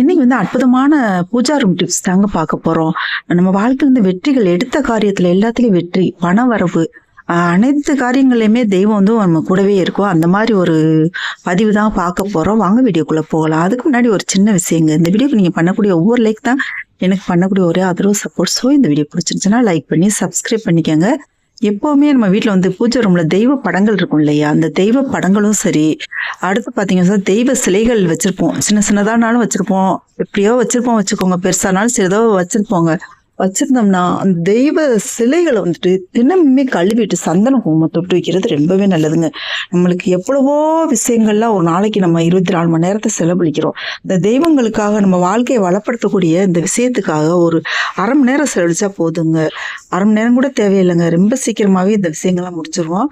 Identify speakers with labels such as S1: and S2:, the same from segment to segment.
S1: இன்னைக்கு வந்து அற்புதமான பூஜா ரூம் டிப்ஸ் தாங்க பார்க்க போறோம். நம்ம வாழ்க்கையில் வந்து வெற்றிகள் எடுத்த காரியத்துல எல்லாத்துலயும் வெற்றி பண வரவு அனைத்து காரியங்களையுமே தெய்வம் வந்து நம்ம கூடவே இருக்கும். அந்த மாதிரி ஒரு பதிவு தான் பார்க்க போறோம். வாங்க வீடியோக்குள்ள போகலாம். அதுக்கு முன்னாடி ஒரு சின்ன விஷயங்க. இந்த வீடியோக்கு நீங்க பண்ணக்கூடிய ஒவ்வொரு லைக் தான் எனக்கு பண்ணக்கூடிய ஒரே ஆதரவு சப்போர்ட் ஸோ இந்த வீடியோ பிடிச்சிருந்துச்சுன்னா லைக் பண்ணி சப்ஸ்கிரைப் பண்ணிக்கோங்க. எப்பவுமே நம்ம வீட்டில் வந்து பூஜை ரூம்ல தெய்வ படங்கள் இருக்கும் இல்லையா? அந்த தெய்வ படங்களும் சரி. அடுத்து பார்த்தீங்கன்னா தெய்வ சிலைகள் வச்சிருப்போம். சின்ன சின்னதானாலும் வச்சிருப்போம். எப்படியோ வச்சிருப்போம் வச்சுக்கோங்க. பெருசானாலும் சரி ஏதோ வச்சிருப்போங்க. வச்சிருந்தோம்னா அந்த தெய்வ சிலைகளை வந்துட்டு தினமுமே கழுவிட்டு சந்தன குங்குமம் தொட்டு வைக்கிறது ரொம்பவே நல்லதுங்க. நம்மளுக்கு எவ்வளவோ விஷயங்கள்லாம் ஒரு நாளைக்கு நம்ம இருபத்தி நாலு மணி நேரத்தை செலவழிக்கிறோம். இந்த தெய்வங்களுக்காக நம்ம வாழ்க்கையை வளப்படுத்தக்கூடிய இந்த விஷயத்துக்காக ஒரு அரை மணி நேரம் செலவழிச்சா போதுங்க. அரை மணி நேரம் கூட தேவையில்லைங்க. ரொம்ப சீக்கிரமாகவே இந்த விஷயங்கள்லாம் முடிச்சிருவோம்.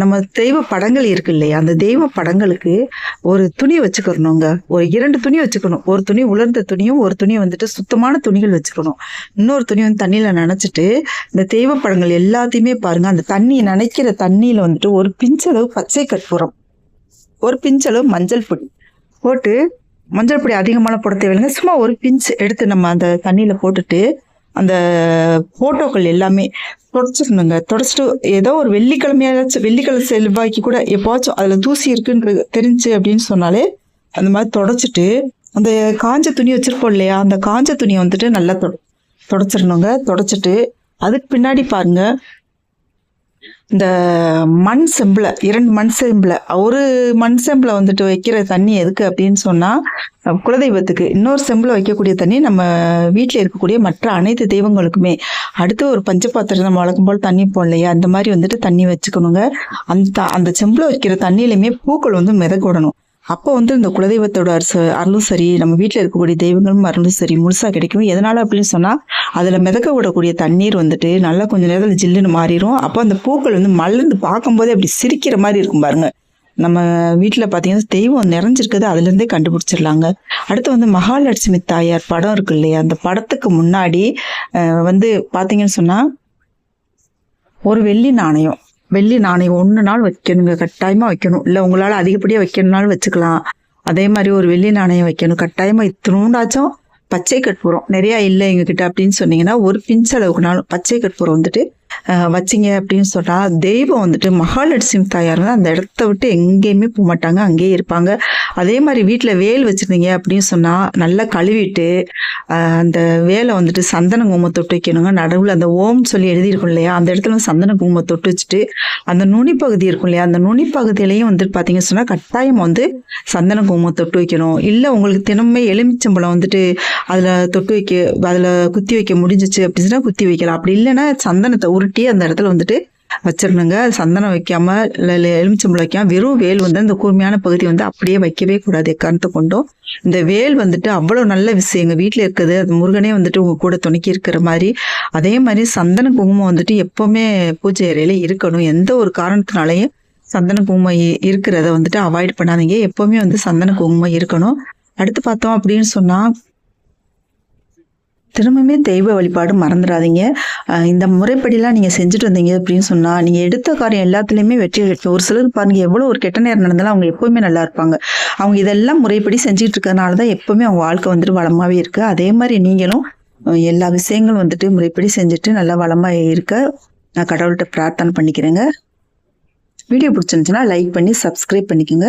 S1: நம்ம தெய்வ படங்கள் இருக்கு இல்லையா? அந்த தெய்வ படங்களுக்கு ஒரு துணி வச்சுக்கணுங்க. ஒரு இரண்டு துணி வச்சுக்கணும். ஒரு துணி உலர்ந்த துணியும் ஒரு துணி வந்துட்டு சுத்தமான துணிகள் வச்சுக்கணும். இன்னொரு துணி வந்து தண்ணியில் நனைச்சிட்டு இந்த தெய்வ படங்கள் எல்லாத்தையுமே பாருங்க. அந்த தண்ணி நினைக்கிற தண்ணியில் வந்துட்டு ஒரு பிஞ்சளவு பச்சை கற்பூரம். ஒரு பிஞ்சளவு மஞ்சள் பொடி போட்டு மஞ்சள் பொடி அதிகமான போட தேவையில்லைங்க. சும்மா ஒரு பிஞ்ச் எடுத்து நம்ம அந்த தண்ணியில் போட்டுட்டு அந்த ஃபோட்டோக்கள் எல்லாமே தொடச்சிடணுங்க தொடச்சிட்டு ஏதோ ஒரு வெள்ளிக்கிழமையாச்சும் வெள்ளிக்கிழமை செல்வாய்க்கு கூட எப்போச்சும் அதில் தூசி இருக்குன்றது தெரிஞ்சு அப்படின்னு சொன்னாலே அந்த மாதிரி தொடச்சிட்டு அந்த காஞ்ச துணி வச்சிருப்போம் இல்லையா அந்த காஞ்ச துணியை வந்துட்டு நல்லா தொட தொடச்சிடணுங்க. தொடச்சிட்டு அதுக்கு பின்னாடி பாருங்கள் இந்த மண் செம்பில் இரண்டு மண் செம்பில் ஒரு மண் செம்பில் வந்துட்டு வைக்கிற தண்ணி எதுக்கு அப்படின்னு சொன்னால் குலதெய்வத்துக்கு. இன்னொரு செம்பில் வைக்கக்கூடிய தண்ணி நம்ம வீட்டில் இருக்கக்கூடிய மற்ற அனைத்து தெய்வங்களுக்குமே. அடுத்து ஒரு பஞ்சபாத்திரம் நம்ம வழக்கம் போல் தண்ணி போடலையா அந்த மாதிரி வந்துட்டு தண்ணி வச்சுக்கணுங்க. அந்த அந்த செம்பில் வைக்கிற தண்ணியிலையுமே பூக்கள் வந்து மிதக்க விடணும். அப்போ வந்து இந்த குலதெய்வத்தோட அரசு அருளும் சரி நம்ம வீட்டில் இருக்கக்கூடிய தெய்வங்களும் அருளும் சரி முழுசாக கிடைக்கும். எதனால அப்படின்னு சொன்னால் அதில் மிதக்க விடக்கூடிய தண்ணீர் வந்துட்டு நல்லா கொஞ்சம் நேரத்தில் ஜில்லுன்னு மாறிடும் அப்போ அந்த பூக்கள் வந்து மலர்ந்து பார்க்கும்போதே அப்படி சிரிக்கிற மாதிரி இருக்கும் பாருங்க. நம்ம வீட்டில் பார்த்தீங்கன்னா தெய்வம் நிறைஞ்சிருக்குது அதுலேருந்தே கண்டுபிடிச்சிடலாங்க. அடுத்து வந்து மகாலட்சுமி தாயார் படம் இருக்கு இல்லையா? அந்த படத்துக்கு முன்னாடி வந்து பார்த்தீங்கன்னு சொன்னால் ஒரு வெள்ளி நாணயம். வெள்ளி நாணயம் ஒன்று நாள் வைக்கணுங்க. கட்டாயமாக வைக்கணும். இல்லை உங்களால் அதிகப்படியாக வைக்கணும்னாலும் வச்சுக்கலாம். அதே மாதிரி ஒரு வெள்ளி நாணயம் வைக்கணும். கட்டாயமாக இத்தினூண்டாச்சும் பச்சை கற்பூரம். நிறையா இல்லை எங்ககிட்ட அப்படின்னு சொன்னீங்கன்னா ஒரு பிஞ்ச் அளவுக்குனாலும் பச்சை கற்பூரம் வந்துட்டு வச்சிங்க வச்சீங்க அப்படின்னு சொன்னால் தெய்வம் வந்துட்டு மகாலட்சுமி தாயார் அந்த இடத்த விட்டு எங்கேயுமே போக மாட்டாங்க. அங்கேயே இருப்பாங்க. அதே மாதிரி வீட்டில் வேல் வச்சுருந்தீங்க அப்படின்னு சொன்னால் நல்லா கழுவிட்டு அந்த வேலை வந்துட்டு சந்தன குங்குமம் தொட்டு வைக்கணுங்க. நடுவில் அந்த ஓம் சொல்லி எழுதியிருக்கும் இல்லையா? அந்த இடத்துல வந்து சந்தன குங்குமம் தொட்டு வச்சுட்டு அந்த நுனி பகுதி இருக்கும் இல்லையா? அந்த நுனிப்பகுதியிலையும் வந்துட்டு பார்த்தீங்க சொன்னால் கட்டாயம் வந்து சந்தன குங்குமம் தொட்டு வைக்கணும். இல்லை உங்களுக்கு தினமே எலுமிச்சம்பழம் வந்துட்டு அதில் தொட்டு வைக்க அதில் குத்தி வைக்க முடிஞ்சிச்சு அப்படின்னு சொன்னால் குத்தி வைக்கலாம். அப்படி இல்லைன்னா சந்தனத்தை உருட்டி அந்த இடத்துல வந்துட்டு வச்சிடணுங்க சந்தனம் வைக்காம இல்லை எலுமிச்சம்பளம் எலுமிச்சம்பழம் வைக்காம வெறும் வேல் வந்து அந்த கூர்மையான பகுதி வந்து அப்படியே வைக்கவே கூடாது எக்காரணத்தை கொண்டும். இந்த வேல் வந்துட்டு அவ்வளோ நல்ல விஷயம். எங்கள் வீட்டில் இருக்குது. அது முருகனே வந்துட்டு உங்க கூட துணைக்கி இருக்கிற மாதிரி. அதே மாதிரி சந்தன குங்குமம் வந்துட்டு எப்போவுமே பூஜை அறையில இருக்கணும். எந்த ஒரு காரணத்தினாலையும் சந்தன குங்குமம் இருக்கிறத வந்துட்டு அவாய்ட் பண்ணாதீங்க. எப்போவுமே வந்து சந்தன குங்குமம் இருக்கணும். அடுத்து பார்த்தோம் அப்படின்னு சொன்னா திரும்பவுமே தெய்வ வழிபாடு மறந்துடாதீங்க. இந்த முறைப்படிலாம் நீங்கள் செஞ்சுட்டு வந்தீங்க அப்படின்னு சொன்னால் நீங்கள் எடுத்த காரியம் எல்லாத்துலேயுமே வெற்றி கிடைக்கும். ஒரு சிலர் பாருங்கள் எவ்வளோ ஒரு கெட்ட நேரம் நடந்தாலும் அவங்க எப்போவுமே நல்லா இருப்பாங்க. அவங்க இதெல்லாம் முறைப்படி செஞ்சுட்டு இருக்கிறதுனால தான் எப்போவுமே அவங்க வாழ்க்கை வந்துட்டு வளமாகவே இருக்குது அதே மாதிரி நீங்களும் எல்லா விஷயங்களும் வந்துட்டு முறைப்படி செஞ்சுட்டு நல்லா வளமாக இருக்க நான் கடவுள்கிட்ட பிரார்த்தனை பண்ணிக்கிறேங்க. வீடியோ பிடிச்சிருந்துச்சுன்னா லைக் பண்ணி சப்ஸ்கிரைப் பண்ணிக்கோங்க.